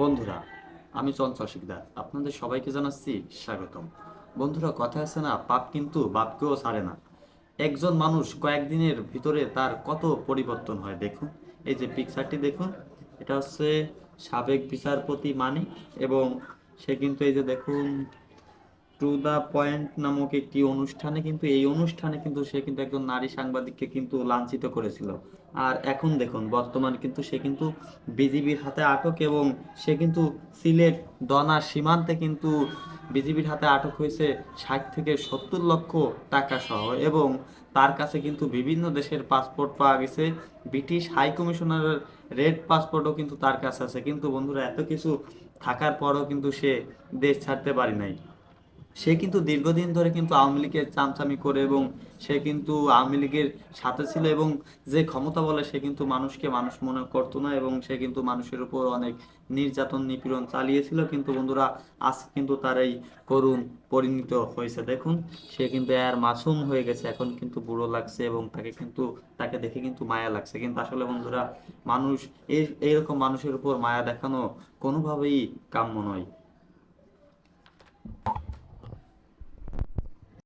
বন্ধুরা, আমি চঞ্চল শিকদার। আপনাদের সবাইকে জানাচ্ছি স্বাগতম। বন্ধুরা, কথা আছে না, পাপ কিন্তু বাপকেও ছাড়ে না। একজন মানুষ কয়েকদিনের ভিতরে তার কত পরিবর্তন হয় দেখুন। এই যে পিকচারটি দেখুন, এটা হচ্ছে সাবেক বিচারপতি মানিক এবং সে কিন্তু এই যে দেখুন টু দা পয়েন্ট নামক একটি অনুষ্ঠানে কিন্তু, এই অনুষ্ঠানে কিন্তু সে কিন্তু একজন নারী সাংবাদিককে কিন্তু লাঞ্ছিত করেছিল। আর এখন দেখুন, বর্তমানে কিন্তু সে কিন্তু বিজিবির হাতে আটক এবং সে কিন্তু সিলেট দনা সীমান্তে কিন্তু বিজিবির হাতে আটক হয়েছে ষাট থেকে সত্তর লক্ষ টাকা সহ এবং তার কাছে কিন্তু বিভিন্ন দেশের পাসপোর্ট পাওয়া গেছে। ব্রিটিশ হাই কমিশনারের রেড পাসপোর্টও কিন্তু তার কাছে আছে। কিন্তু বন্ধুরা, এত কিছু থাকার পরও কিন্তু সে দেশ ছাড়তে পারি নাই। সে কিন্তু দীর্ঘদিন ধরে কিন্তু আওয়ামী লীগের চামচামি করে এবং সে কিন্তু আওয়ামী লীগের সাথে ছিল এবং যে ক্ষমতা বলে সে কিন্তু মানুষকে মানুষ মনে করতো না এবং সে কিন্তু মানুষের উপর অনেক নির্যাতন, নিপীড়ন চালিয়েছিল। কিন্তু বন্ধুরা আজ কিন্তু তার এই করুণ পরিণত হয়েছে। দেখুন, সে কিন্তু আর মাসুম হয়ে গেছে। এখন কিন্তু বুড়ো লাগছে এবং তাকে কিন্তু, তাকে দেখে কিন্তু মায়া লাগছে। কিন্তু আসলে বন্ধুরা, মানুষ এই এইরকম মানুষের উপর মায়া দেখানো কোনোভাবেই কাম্য নয়।